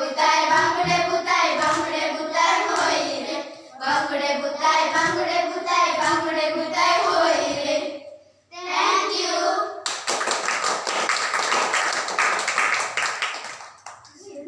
બંગડે બુતાય બંગડે બુતાય બંગડે બુતાય હોય રે. બંગડે બુતાય બંગડે